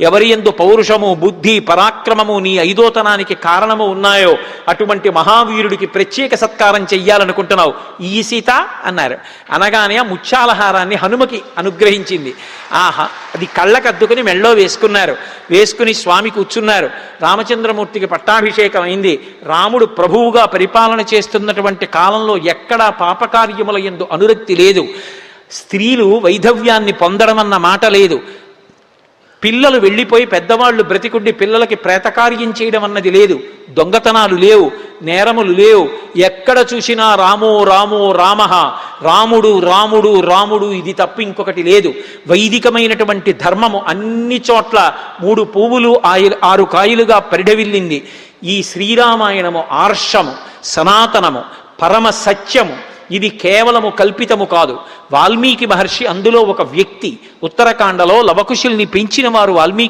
ఎవరి ఎందు పౌరుషము బుద్ధి పరాక్రమము నీ ఐదోతనానికి కారణము ఉన్నాయో అటువంటి మహావీరుడికి ప్రత్యేక సత్కారం చెయ్యాలనుకుంటున్నావు. ఈ సీత అన్నారు. అనగానే ఆ ముత్యాలహారాన్ని హనుమకి అనుగ్రహించింది. ఆహా అది కళ్ళకద్దుకుని మెళ్ళో వేసుకున్నారు. వేసుకుని స్వామి కూర్చున్నారు. రామచంద్రమూర్తికి పట్టాభిషేకం అయింది. రాముడు ప్రభువుగా పరిపాలన చేస్తున్నటువంటి కాలంలో ఎక్కడా పాపకార్యముల ఎందు అనురక్తి లేదు. స్త్రీలు వైధవ్యాన్ని పొందడం అన్న మాట లేదు. పిల్లలు వెళ్ళిపోయి పెద్దవాళ్ళు బ్రతికుండి పిల్లలకి ప్రేతకార్యం చేయడం అన్నది లేదు. దొంగతనాలు లేవు నేరములు లేవు. ఎక్కడ చూసినా రామో రామో రామ రాముడు రాముడు రాముడు ఇది తప్ప ఇంకొకటి లేదు. వైదికమైనటువంటి ధర్మము అన్ని చోట్ల మూడు పువ్వులు ఆయిల్ ఆరు కాయలుగా పరిడవిల్లింది. ఈ శ్రీరామాయణము ఆర్షము సనాతనము పరమ సత్యము ఇది కేవలము కల్పితము కాదు. వాల్మీకి మహర్షి అందులో ఒక వ్యక్తి ఉత్తరకాండలో లవకుశుల్ని పెంచిన వారు వాల్మీకి